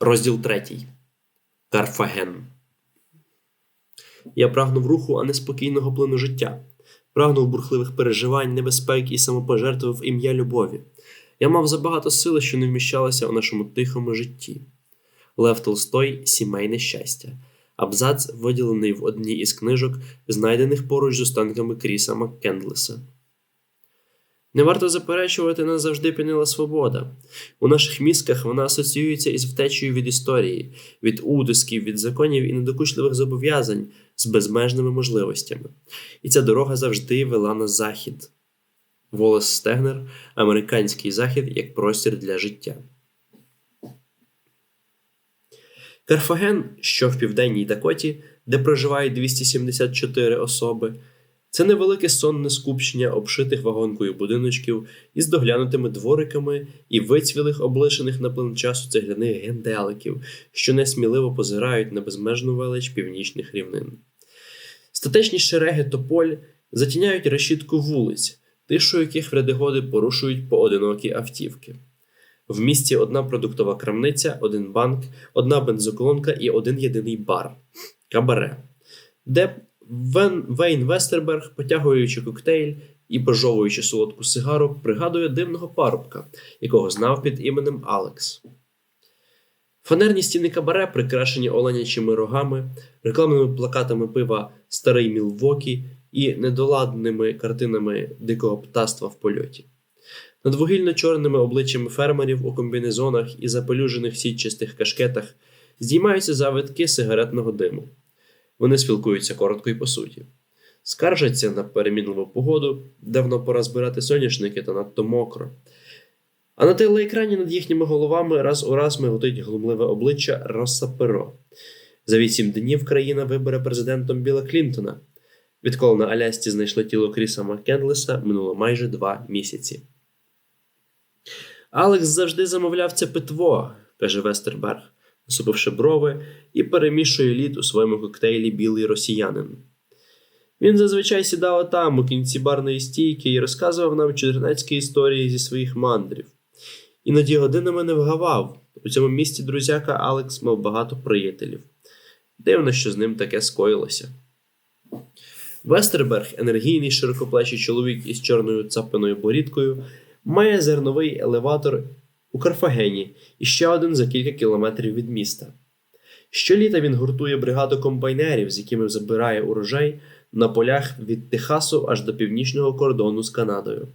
Розділ третій. Карфаген. Я прагнув руху, а не спокійного плину життя. Прагнув бурхливих переживань, небезпек і самопожертви ім'я любові. Я мав забагато сили, що не вміщалося у нашому тихому житті. Лев Толстой Сімейне щастя. Абзац виділений в одній із книжок, знайдених поруч з останками Кріса Маккендлеса. Не варто заперечувати, нас завжди пінила свобода. У наших мізках вона асоціюється із втечею від історії, від утисків, від законів і недокучливих зобов'язань з безмежними можливостями. І ця дорога завжди вела на захід. Волес Стегнер Американський захід як простір для життя. Карфаген, що в південній Дакоті, де проживають 274 особи, це невелике сонне скупчення обшитих вагонкою будиночків із доглянутими двориками і вицвілих, облишених на плин часу цегляних генделиків, що несміливо позирають на безмежну велич північних рівнин. Статечні шереги тополь затіняють решітку вулиць, тишу яких в ряди порушують поодинокі автівки. В місті одна продуктова крамниця, один банк, одна бензоколонка і один єдиний бар кабаре, де Вен Вейн Вестерберг, потягуючи коктейль і пожовуючи солодку сигару, пригадує дивного парубка, якого знав під іменем Алекс. Фанерні стіни кабаре, прикрашені оленячими рогами, рекламними плакатами пива Старий Мілвокі і недоладними картинами дикого птаства в польоті. Над вугільно-чорними обличчями фермерів у комбінезонах і запелюжених сітчастих кашкетах здіймаються завитки сигаретного диму. Вони спілкуються коротко і по суті. Скаржаться на перемінливу погоду, давно пора збирати соняшники та надто мокро. А на телеекрані над їхніми головами раз у раз миготить глумливе обличчя Росса Перо. За вісім днів країна вибере президентом Біла Клінтона. Відколи на Алясці знайшли тіло Кріса Маккендлеса, минуло майже два місяці. Алекс завжди замовляв це питво, каже Вестерберг, насупивши брови і перемішує лід у своєму коктейлі білий росіянин. Він зазвичай сідав там, у кінці барної стійки, і розказував нам чудернацькі історії зі своїх мандрів. Іноді годинами не вгавав. У цьому місті друзяка Алекс мав багато приятелів. Дивно, що з ним таке скоїлося. Вестерберг, енергійний широкоплечий чоловік із чорною цапиною борідкою, має зерновий елеватор у Карфагені і ще один за кілька кілометрів від міста. Щоліта він гуртує бригаду комбайнерів, з якими забирає урожай на полях від Техасу аж до північного кордону з Канадою.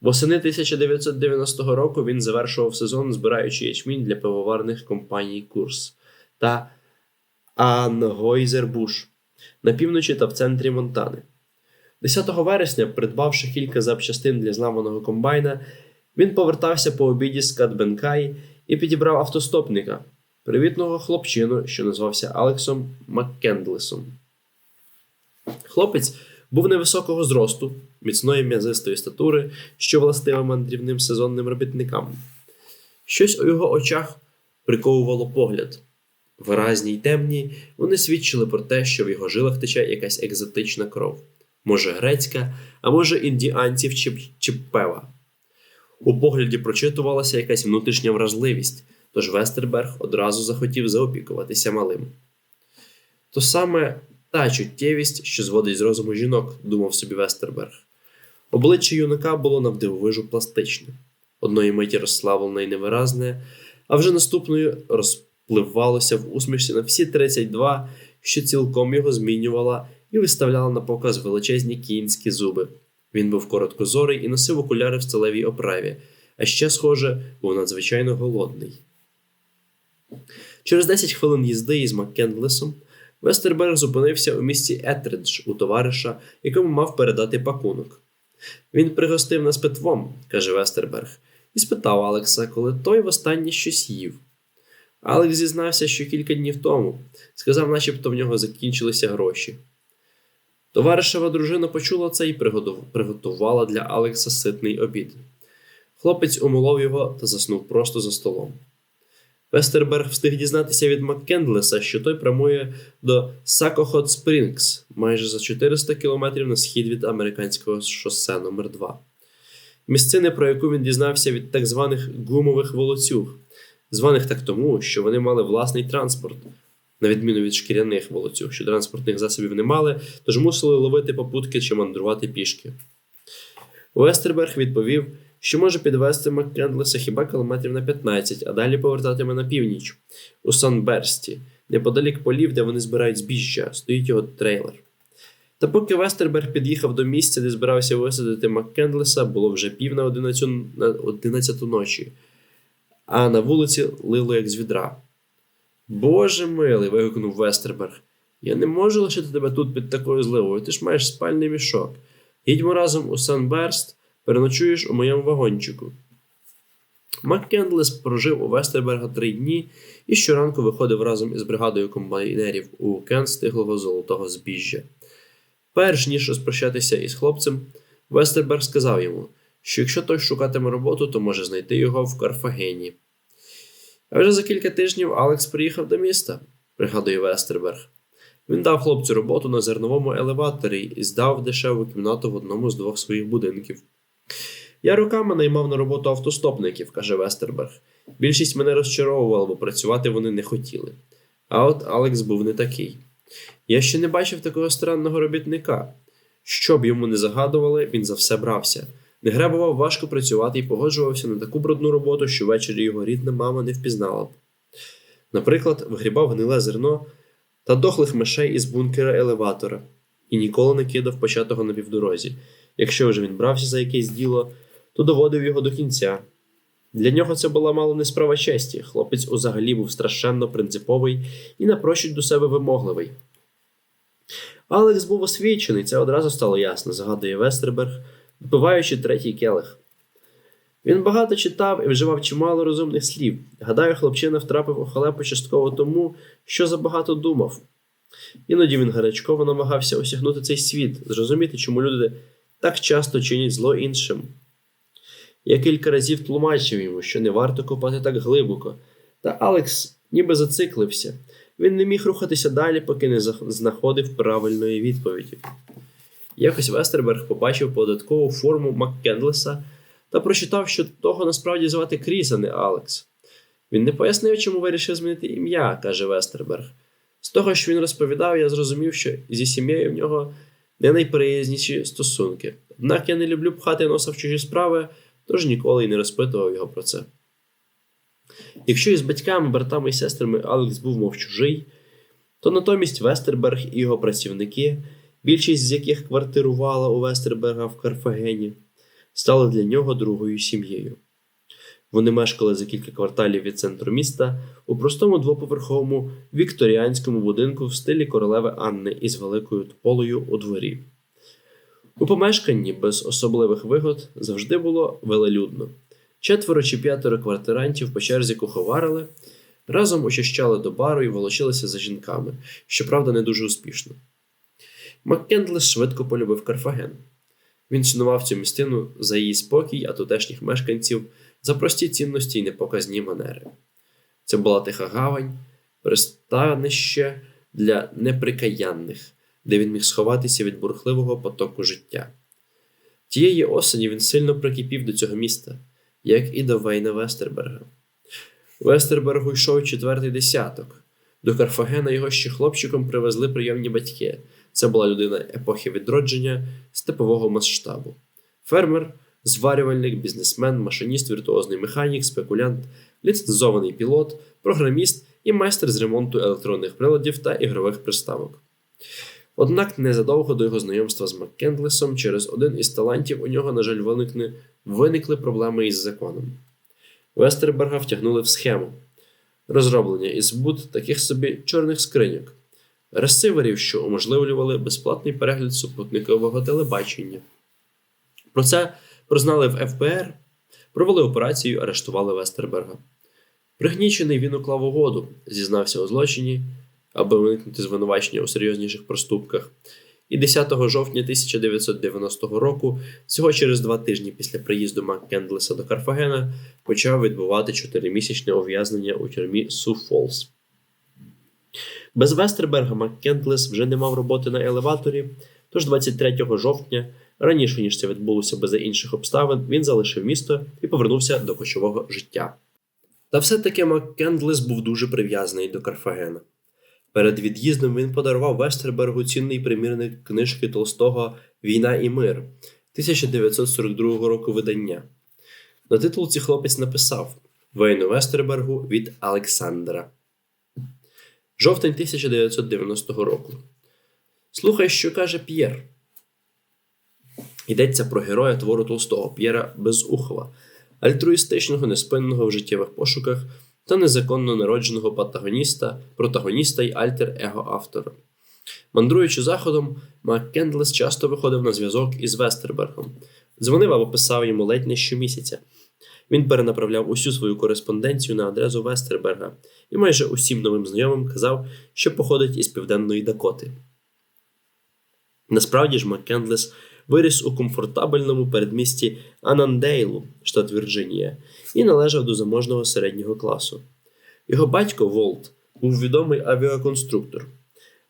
Восени 1990 року він завершував сезон, збираючи ячмінь для пивоварних компаній Курс та Ангойзербуш на півночі та в центрі Монтани. 10 вересня, придбавши кілька запчастин для зламаного комбайна, він повертався по обіді з Катбенкай і підібрав автостопника, привітного хлопчину, що назвався Алексом Маккендлесом. Хлопець був невисокого зросту, міцної м'язистої статури, що властива мандрівним сезонним робітникам. Щось у його очах приковувало погляд. Виразні й темні, вони свідчили про те, що в його жилах тече якась екзотична кров, може грецька, а може індіанців чи, чи пева. У погляді прочитувалася якась внутрішня вразливість, тож Вестерберг одразу захотів заопікуватися малим. То саме та чуттєвість, що зводить з розуму жінок, думав собі Вестерберг. Обличчя юнака було навдивовижу пластичне, одної миті розслаблене і невиразне, а вже наступної розпливалося в усмішці на всі 32, що цілком його змінювала і виставляла на показ величезні кінські зуби. Він був короткозорий і носив окуляри в сталевій оправі, а ще, схоже, був надзвичайно голодний. Через 10 хвилин їзди із Маккендлесом Вестерберг зупинився у місті Етридж у товариша, якому мав передати пакунок. Він пригостив нас питвом, каже Вестерберг, і спитав Алекса, коли той востаннє щось їв. Алекс зізнався, що кілька днів тому сказав, начебто в нього закінчилися гроші. Товаришева дружина почула це і приготувала для Алекса ситний обід. Хлопець умолов його та заснув просто за столом. Вестерберг встиг дізнатися від Маккендлеса, що той прямує до Сакохот Спрінгс майже за 400 кілометрів на схід від американського шосе номер 2 Місцини, про яку він дізнався від так званих гумових волоцюг, званих так тому, що вони мали власний транспорт, на відміну від шкіряних волоцюг, що транспортних засобів не мали, тож мусили ловити попутки чи мандрувати пішки. Вестерберг відповів, що може підвести Маккендлеса хіба кілометрів на 15, а далі повертатиме на північ, у Санберсті, неподалік полів, де вони збирають збіжжя, стоїть його трейлер. Та поки Вестерберг під'їхав до місця, де збирався висадити Маккендлеса, було вже пів на одинадцяту, на одинадцяту ночі, а на вулиці лило як з відра. Боже милий. вигукнув Вестерберг. Я не можу лишити тебе тут під такою зливою, ти ж маєш спальний мішок. Їдьмо разом у Санберст, переночуєш у моєму вагончику. Маккендлес прожив у Вестерберга три дні і щоранку виходив разом із бригадою комбайнерів у кен стиглого золотого збіжжя. Перш ніж розпрощатися із хлопцем, Вестерберг сказав йому, що якщо той шукатиме роботу, то може знайти його в Карфагені. А вже за кілька тижнів Алекс приїхав до міста, пригадує Вестерберг. Він дав хлопцю роботу на зерновому елеваторі і здав дешеву кімнату в одному з двох своїх будинків. Я роками наймав на роботу автостопників, каже Вестерберг. Більшість мене розчаровувала, бо працювати вони не хотіли. А от Алекс був не такий. Я ще не бачив такого странного робітника. Що б йому не загадували, він за все брався. Не гребував важко працювати і погоджувався на таку брудну роботу, що ввечері його рідна мама не впізнала б. Наприклад, вигрібав гниле зерно та дохлих мишей із бункера елеватора і ніколи не кидав початого на півдорозі. Якщо вже він брався за якесь діло, то доводив його до кінця. Для нього це була мало не справа честі. Хлопець узагалі був страшенно принциповий і напрочуд до себе вимогливий. Алекс був освічений, це одразу стало ясно, згадує Вестерберг, випиваючи третій келих. Він багато читав і вживав чимало розумних слів. Гадаю, хлопчина втрапив у халепу частково тому, що забагато думав. Іноді він гарячково намагався осягнути цей світ, зрозуміти, чому люди так часто чинять зло іншим. Я кілька разів тлумачив йому, що не варто копати так глибоко, та Алекс ніби зациклився. Він не міг рухатися далі, поки не знаходив правильної відповіді. Якось Вестерберг побачив податкову форму Маккендлеса та прочитав, що того насправді звати Кріс, а не Алекс. Він не пояснив, чому вирішив змінити ім'я, каже Вестерберг. З того, що він розповідав, я зрозумів, що зі сім'єю в нього не найприязніші стосунки. Однак я не люблю пхати носа в чужі справи, тож ніколи й не розпитував його про це. Якщо із батьками, братами і сестрами Алекс був мов чужий, то натомість Вестерберг і його працівники, більшість з яких квартирувала у Вестерберга в Карфагені, стали для нього другою сім'єю. Вони мешкали за кілька кварталів від центру міста у простому двоповерховому вікторіанському будинку в стилі королеви Анни із великою тополею у дворі. У помешканні без особливих вигод завжди було велелюдно. Четверо чи п'ятеро квартирантів по черзі куховарили, разом очищали до бару і волочилися за жінками, щоправда, не дуже успішно. Маккендлес швидко полюбив Карфаген. Він цінував цю містину за її спокій, а тутешніх мешканців за прості цінності й непоказні манери. Це була тиха гавань, пристанище для неприкаянних, де він міг сховатися від бурхливого потоку життя. Тієї осені він сильно прикипів до цього міста, як і до Вейна Вестерберга. Вестербергу йшов четвертий десяток. До Карфагена його ще хлопчиком привезли прийомні батьки. Це була людина епохи відродження степового масштабу. Фермер, зварювальник, бізнесмен, машиніст, віртуозний механік, спекулянт, ліцензований пілот, програміст і майстер з ремонту електронних приладів та ігрових приставок. Однак незадовго до його знайомства з Маккендлесом через один із талантів у нього, на жаль, виникне, виникли проблеми із законом. Вестерберга втягнули в схему розроблення і збут таких собі чорних скриньок, ресиверів, що уможливлювали безплатний перегляд супутникового телебачення. Про це прознали в ФБР, провели операцію, арештували Вестерберга. Пригнічений він уклав угоду, зізнався у злочині, аби уникнути звинувачення у серйозніших проступках. І 10 жовтня 1990 року, всього через два тижні після приїзду Маккендлеса до Карфагена, почав відбувати чотиримісячне ув'язнення у тюрмі Су Фолс. Без Вестерберга Маккендлес вже не мав роботи на елеваторі, тож 23 жовтня, раніше ніж це відбулося без інших обставин, він залишив місто і повернувся до кочового життя. Та все-таки Маккендлес був дуже прив'язаний до Карфагена. Перед від'їздом він подарував Вестербергу цінний примірник книжки Толстого Війна і мир 1942 року видання. На титулці хлопець написав Вейну Вестербергу від Олександра. Жовтень 1990 року. Слухай, що каже П'єр. Йдеться про героя твору Толстого П'єра Безухова, альтруїстичного, неспинного в життєвих пошуках та незаконно народженого патагоніста, протагоніста й альтер-его автора. Мандруючи заходом, Маккендлес часто виходив на зв'язок із Вестербергом, дзвонив або писав йому ледь не щомісяця. Він перенаправляв усю свою кореспонденцію на адресу Вестерберга і майже усім новим знайомим казав, що походить із південної Дакоти. Насправді ж Маккендлес виріс у комфортабельному передмісті Анандейлу, штат Вірджинія, і належав до заможного середнього класу. Його батько Волт був відомий авіаконструктор.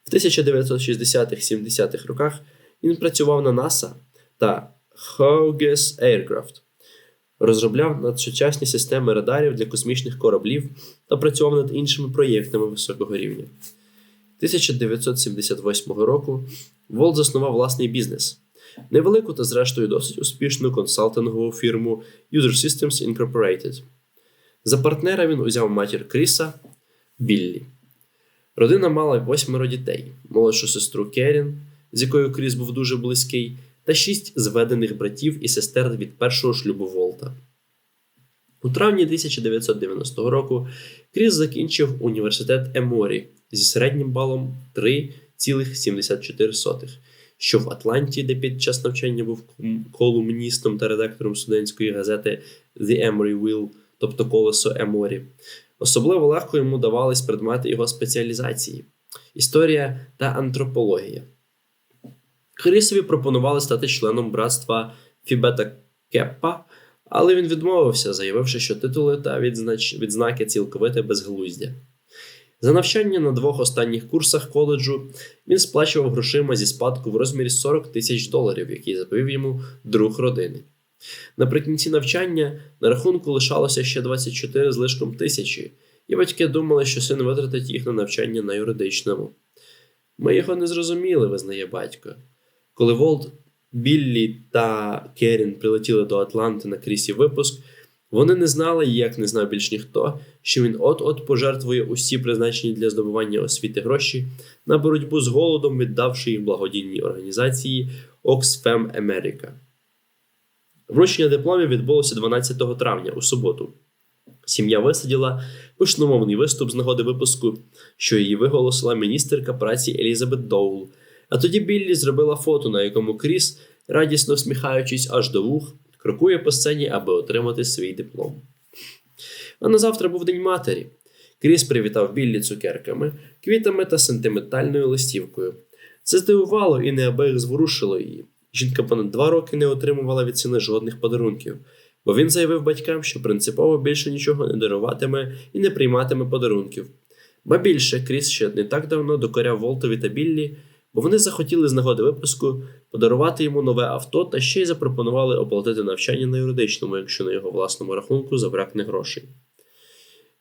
В 1960-70-х роках він працював на NASA та Hughes Aircraft, розробляв надсучасні системи радарів для космічних кораблів та працював над іншими проєктами високого рівня. 1978 року Волт заснував власний бізнес невелику та, зрештою, досить успішну консалтингову фірму User Systems Incorporated. За партнера він узяв матір Кріса Біллі. Родина мала восьмеро дітей, молодшу сестру Керін, з якою Кріс був дуже близький, та шість зведених братів і сестер від першого шлюбу Волта. У травні 1990 року Кріс закінчив університет Еморі зі середнім балом 3,74, що в Атланті, де під час навчання був колумністом та редактором студентської газети The Emory Wheel, тобто колесо Еморі. Особливо легко йому давались предмети його спеціалізації історія та антропологія. Крісові пропонували стати членом братства Фібета Кеппа, але він відмовився, заявивши, що титули та відзнаки цілковите безглуздя. За навчання на двох останніх курсах коледжу він сплачував грошима зі спадку в розмірі 40 тисяч доларів, який заповів йому друг родини. Наприкінці навчання на рахунку лишалося ще 24 з лишком тисячі, і батьки думали, що син витратить їх на навчання на юридичному. Ми його не зрозуміли, визнає батько. Коли Волт, Біллі та Керін прилетіли до Атланти на крісі випуск, вони не знали, як не знав більш ніхто, що він от-от пожертвує усі призначені для здобування освіти гроші на боротьбу з голодом, віддавши їх благодійній організації Oxfam America. Вручення дипломів відбулося 12 травня у суботу. Сім'я висаділа пишномовний виступ з нагоди випуску, що її виголосила міністерка праці Елізабет Доул. А тоді Біллі зробила фото, на якому Кріс, радісно всміхаючись аж до вух, крокує по сцені, аби отримати свій диплом. А на завтра був День матері. Кріс привітав Біллі цукерками, квітами та сентиментальною листівкою. Це здивувало і неабияк зворушило її. Жінка понад два роки не отримувала від сина жодних подарунків, бо він заявив батькам, що принципово більше нічого не даруватиме і не прийматиме подарунків. Ба більше Кріс ще не так давно докоряв Волтові та Біллі, бо вони захотіли з нагоди випуску подарувати йому нове авто та ще й запропонували оплатити навчання на юридичному, якщо на його власному рахунку забракне грошей.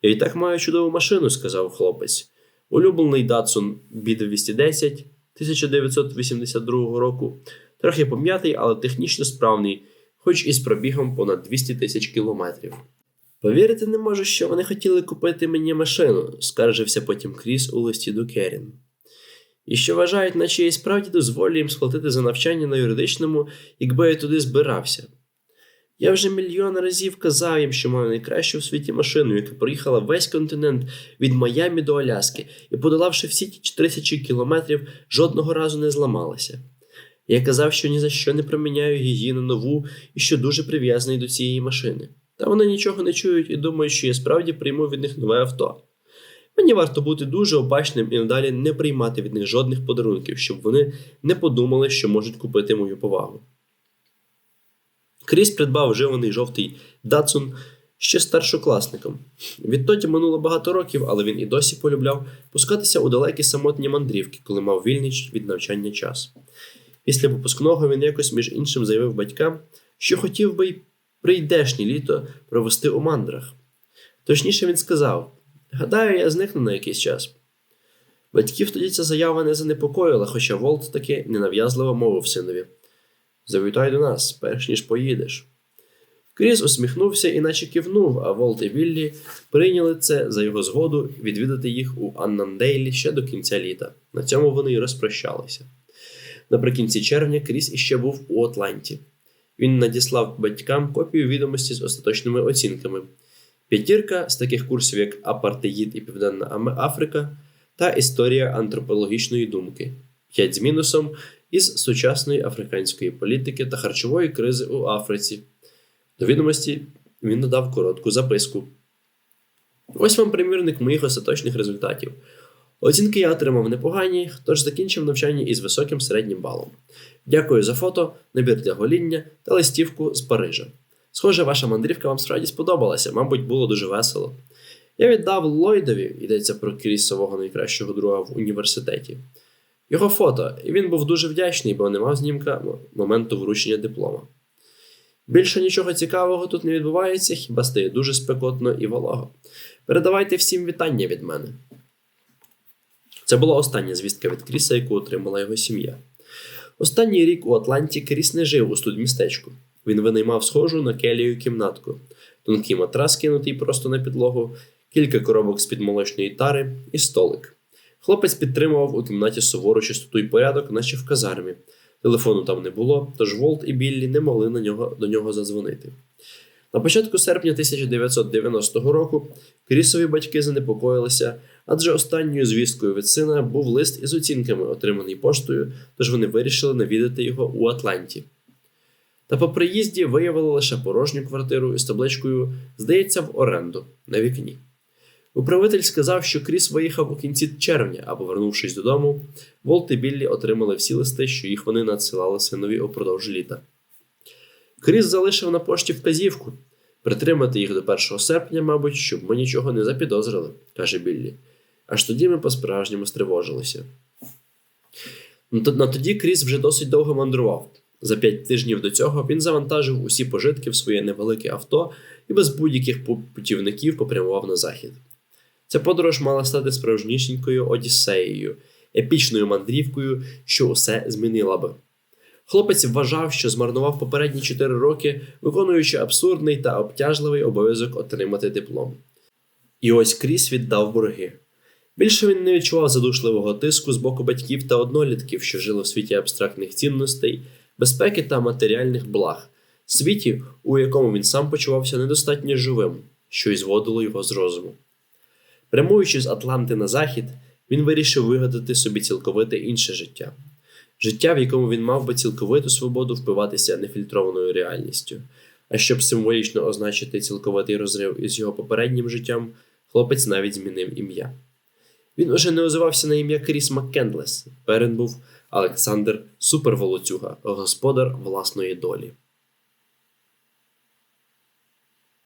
Я і так маю чудову машину, сказав хлопець. Улюблений Datsun B210 1982 року. Трохи пом'ятий, але технічно справний, хоч і з пробігом понад 200 тисяч кілометрів. Повірити не можу, що вони хотіли купити мені машину, скаржився потім Кріс у листі до Керін. І що вважають, наче я справді дозволю їм сплатити за навчання на юридичному, якби я туди збирався. Я вже мільйон разів казав їм, що маю найкращу в світі машину, яка проїхала весь континент від Майамі до Аляски і, подолавши всі ті тисячі кілометрів, жодного разу не зламалася. Я казав, що ні за що не проміняю її на нову і що дуже прив'язаний до цієї машини. Та вони нічого не чують і думають, що я справді прийму від них нове авто. Мені варто бути дуже обачним і надалі не приймати від них жодних подарунків, щоб вони не подумали, що можуть купити мою повагу. Кріс придбав вживаний жовтий Датсун ще старшокласником. Відтоді минуло багато років, але він і досі полюбляв пускатися у далекі самотні мандрівки, коли мав вільний від навчання час. Після випускного він якось між іншим заявив батькам, що хотів би й прийдешнє літо провести у мандрах. Точніше, він сказав: Гадаю, я зникну на якийсь час. Батьків тоді ця заява не занепокоїла, хоча Волт таки ненав'язливо мовив синові: Завітай до нас, перш ніж поїдеш. Кріс усміхнувся і наче кивнув, а Волт і Віллі прийняли це за його згоду відвідати їх у Аннандейлі ще до кінця літа. На цьому вони й розпрощалися. Наприкінці червня Кріс іще був у Атланті. Він надіслав батькам копію відомості з остаточними оцінками. П'ятірка з таких курсів, як Апартеїд і Південна Африка та Історія антропологічної думки, 5 з мінусом із сучасної африканської політики та харчової кризи у Африці. До відомості він додав коротку записку. Ось вам примірник моїх остаточних результатів. Оцінки я отримав непогані, тож закінчив навчання із високим середнім балом. Дякую за фото, набір для гоління та листівку з Парижа. Схоже, ваша мандрівка вам справді сподобалася, мабуть, було дуже весело. Я віддав Ллойдові, йдеться про Крісового найкращого друга в університеті. Його фото, і він був дуже вдячний, бо не мав знімка моменту вручення диплома. Більше нічого цікавого тут не відбувається, хіба стає дуже спекотно і волого. Передавайте всім вітання від мене. Це була остання звістка від Кріса, яку отримала його сім'я. Останній рік у Атланті Кріс не жив у студмістечку. Він винаймав схожу на келію кімнатку, тонкий матрас, кинутий просто на підлогу, кілька коробок з-під молочної тари і столик. Хлопець підтримував у кімнаті сувору чистоту й порядок, наче в казармі. Телефону там не було, тож Волт і Біллі не могли на нього, до нього задзвонити. На початку серпня 1990 року Крісові батьки занепокоїлися, адже останньою звісткою від сина був лист із оцінками, отриманий поштою, тож вони вирішили навідати його у Атланті. Та по приїзді виявили лише порожню квартиру із табличкою Здається, в оренду на вікні. Управитель сказав, що Кріс виїхав у кінці червня, а повернувшись додому, Волт і Біллі отримали всі листи, що їх вони надсилали синові упродовж літа. Кріс залишив на пошті вказівку притримати їх до 1 серпня, мабуть, щоб ми нічого не запідозрили, каже Біллі. Аж тоді ми по-справжньому стривожилися. На тоді Кріс вже досить довго мандрував. За п'ять тижнів до цього він завантажив усі пожитки в своє невелике авто і без будь-яких путівників попрямував на захід. Ця подорож мала стати справжнісінькою Одіссеєю, епічною мандрівкою, що усе змінила би. Хлопець вважав, що змарнував попередні 4 роки, виконуючи абсурдний та обтяжливий обов'язок отримати диплом. І ось Кріс віддав борги. Більше він не відчував задушливого тиску з боку батьків та однолітків, що жили в світі абстрактних цінностей, безпеки та матеріальних благ, світі, у якому він сам почувався недостатньо живим, що й зводило його з розуму. Прямуючи з Атланти на захід, він вирішив вигадати собі цілковите інше життя. Життя, в якому він мав би цілковиту свободу впиватися нефільтрованою реальністю. А щоб символічно означити цілковитий розрив із його попереднім життям, хлопець навіть змінив ім'я. Він уже не озивався на ім'я Кріс Маккендлес. Перен був Олександр Суперволоцюга, господар власної долі.